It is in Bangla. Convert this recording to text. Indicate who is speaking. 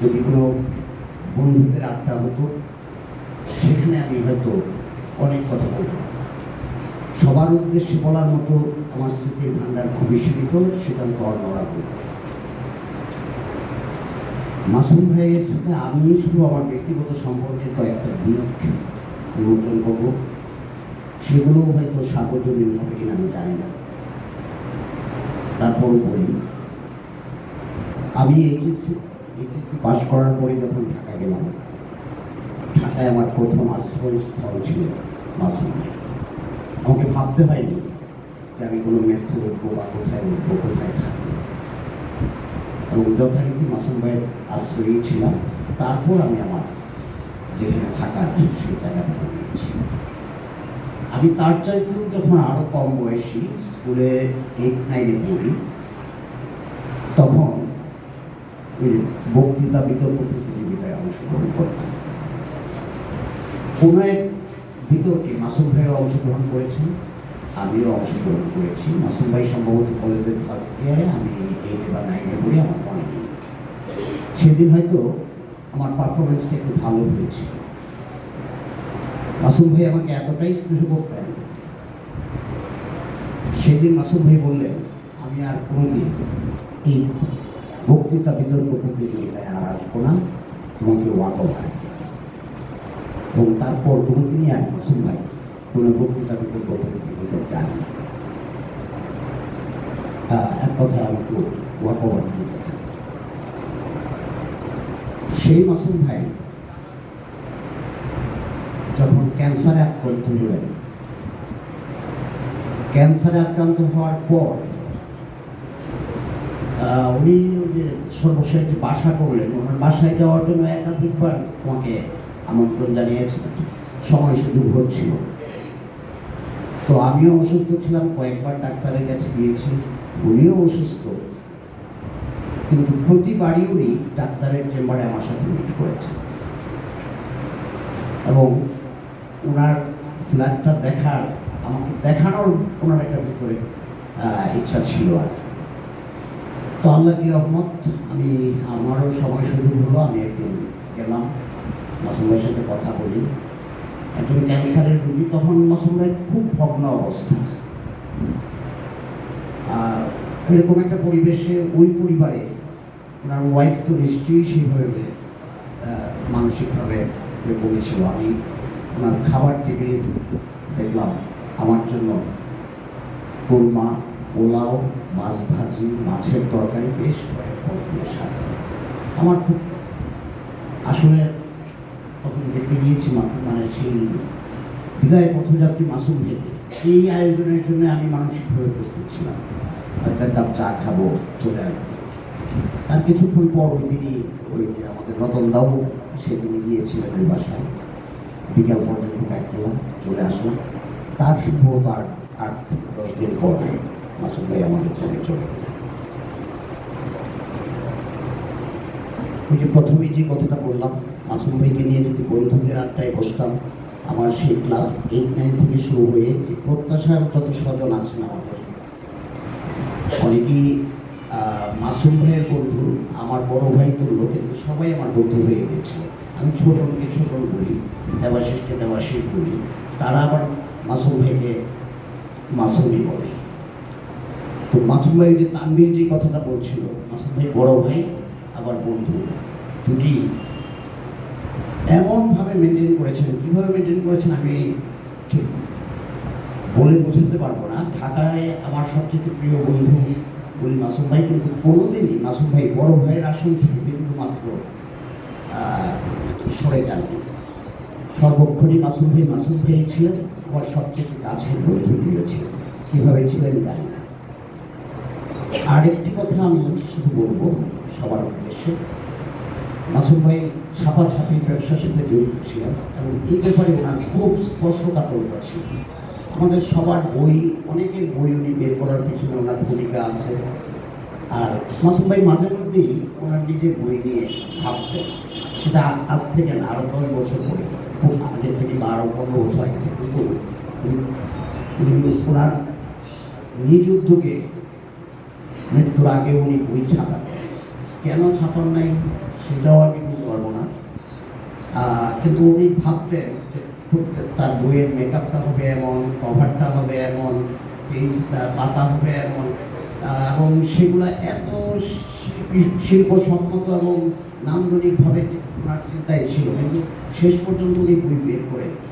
Speaker 1: যদি কোনো বন্ধুদের আড্ডা হতো, সেখানে আমি হয়তো অনেক কথা বলব সবার উদ্দেশ্যে বলার মতো আমার স্মৃতির ভাণ্ডার খুবই সীমিত সেটা আমি অর্ণরা বলব মাসুম ভাইয়ের সাথে আমি শুধু আমার ব্যক্তিগত সম্পর্কে কয়েকটা বিয়োগ নিমন্ত্রণ করব। সেগুলো হয়তো সার্বজনীন হবে কিনা আমি জানি না। তারপরও বলি আমি এই পাশ করার পরে যখন ঢাকা গেলাম, ঢাকায় আমার প্রথম আশ্রয়স্থল ছিল মাসুম। আমাকে ভাবতে হয়নি যে আমি কোনো মেসে উঠবো বা কোথায় উঠবো, কোথায় থাকব। এবং যথারীতি মাসুম ভাইয়ের আশ্রয়ই ছিলাম। তারপর আমি আমার যেখানে থাকার সেই জায়গাটা নিয়েছি আমি তার চাইতেও যখন আরও কম বয়সী, স্কুলে এইট নাইনে পড়ি, তখন বক্তৃতা বিতর্ক প্রতিযোগিতায় অংশগ্রহণ করতাম কোনো এক বিতর্কে মাসুম ভাইও অংশগ্রহণ করেছেন, আমিও অংশগ্রহণ করেছি। মাসুম ভাই সম্ভবত কলেজের ফার্স্ট ইয়ারে আমি এইটে বা নাইনে পড়ি, আমার মনে নেই সেদিন হয়তো আমার পারফরমেন্সটা একটু ভালো হয়েছে। মাসুম ভাই আমাকে এতটাই স্নেহ করতেন সেদিন মাসুম ভাই বললেন, আমি আর কোনোদিন এই বক্তৃতা বিতর্ক প্রতিযোগিতায় আর আসব না তোমাকে ওয়াকও হয় এবং তারপর কোনোদিনই আর মাসুম ভাই কোনো বক্তৃতা বিতর্ক প্রতিযোগিতায় যান এক কথায় আমাকে ওয়াকওয়ার দিয়েছে সেই মাসুম ভাই যখন ক্যান্সারে আক্রান্ত হলেন, ক্যান্সারে আক্রান্ত হওয়ার পর উনি যে সর্বশেষ যে বাসা করলেন, ওনার বাসায় যাওয়ার জন্য একাধিকবার আমাকে আমন্ত্রণ জানিয়েছিলেন সময় সুযোগ হচ্ছিল। তো আমিও অসুস্থ ছিলাম, কয়েকবার ডাক্তারের কাছে গিয়েছি, উনিও অসুস্থ। কিন্তু প্রতিবারই উনি ডাক্তারের চেম্বারে আমার সাথে মিট করেছেন। এবং ওনার ফ্ল্যাটটা দেখার, আমাকে দেখানোর ওনার একটা ভিতরে ইচ্ছা ছিল আর কি। তো আল্লাহ কি রহমত? আমি, আমারও সময় সুযোগ হলো, আমি একদিন গেলাম, মাসুম ভাইয়ের সাথে কথা বলি। একজন ক্যান্সারের রুগী, তখন মাসুম ভাই খুব ভগ্ন অবস্থা। আর এরকম একটা পরিবেশে ওই পরিবারে ওনার ওয়াইফ তো নিশ্চয়ই সেইভাবে মানসিকভাবে বলেছিল, আমি ওনার খাবার টেবিলে দেখলাম, আমার জন্য কোরমা পোলাও, মাছ ভাজি, মাছের তরকারি বেশ কয়েক আমার খুব আসলে তখন দেখতে গিয়েছি মানে সেই বিদায় পথযাত্রী মাসুম ভেদে। এই আয়োজনের জন্য আমি মানসিকভাবে প্রস্তুত ছিলাম। হয়তো এক কাপ চা খাব, চলে আসব। তার কিছুক্ষণ পর ওই দিনই ওই আমাদের রতন দাও সেদিন গিয়েছিলেন ওই বাসায়। বিকাল পর্যন্ত ব্যাক করলাম চলে আসলাম তার সম্ভবত আর আট দশ দিন পর ভাই আমাদের ছেড়ে চলে ওই যে প্রথমেই যে কথাটা বললাম, মাসুম ভাইকে নিয়ে যদি বন্ধুদের আড্ডায় বসতাম, আমার সেই ক্লাস এইট নাইন থেকে শুরু হয়ে প্রত্যাশার যত স্বজন আছেন আমাদের, অনেকেই মাসুম ভাইয়ের বন্ধু, আমার বড় ভাই তুল্য কিন্তু সবাই আমার বন্ধু হয়ে গেছে। আমি ছোটনকে ছোটন বলি, দেবাশিসকে দেবাশিস বলি, তারা আবার মাসুম ভাইকে মাসুমই বলে। তো মাসুম ভাই যে তানভীর যে কথাটা বলছিল মাসুম ভাই বড় ভাই আবার বন্ধু দুটি এমনভাবে মেনটেন করেছেন, কীভাবে মেনটেন করেছেন আমি ঠিক বলে বোঝাতে পারব না। ঢাকায় আমার সবচেয়ে প্রিয় বন্ধু বলি মাসুম ভাই, কিন্তু কোনোদিনই মাসুম ভাই বড় ভাইয়ের আসন থেকে কিন্তু মাত্র সরে যাননি সর্বক্ষণই মাসুম ভাই মাসুম ভাই ছিলেন আমার সবচেয়ে কাছের বন্ধু, প্রিয় ছিলেন কীভাবে ছিলেন জানি আরেকটি কথা আমি শুধু বলব সবার উদ্দেশ্যে। মাসুম ভাই ছাপাছাপি ব্যবসার সাথে জড়িত ছিলেন এবং এই ব্যাপারে ওনার খুব স্পর্শকাতরতা ছিল আমাদের সবার বই, অনেকের বই উনি বের করার পিছনে ওনার ভূমিকা আছে। আর মাসুম ভাই মাঝে মধ্যেই ওনার নিজের বই নিয়ে ভাবতেন, সেটা আজ থেকে আরও দশ বছর পরে, খুব আগের থেকে বা আরও পনেরো বছর আগে থেকে কিন্তু ওনার নিজ উদ্যোগে মৃত্যুর আগে উনি বই ছাপান। কেন ছাপান নাই সেটাও আমি কিন্তু উনি ভাবতেন তার বইয়ের মেকআপটা হবে এমন কভারটা হবে এমন, পেজটা, পাতা হবে এমন। এবং সেগুলো এত শি- শিল্পসম্মত এবং নান্দনিকভাবে ওনার চিন্তায় ছিল। কিন্তু শেষ পর্যন্ত উনি বই বের করে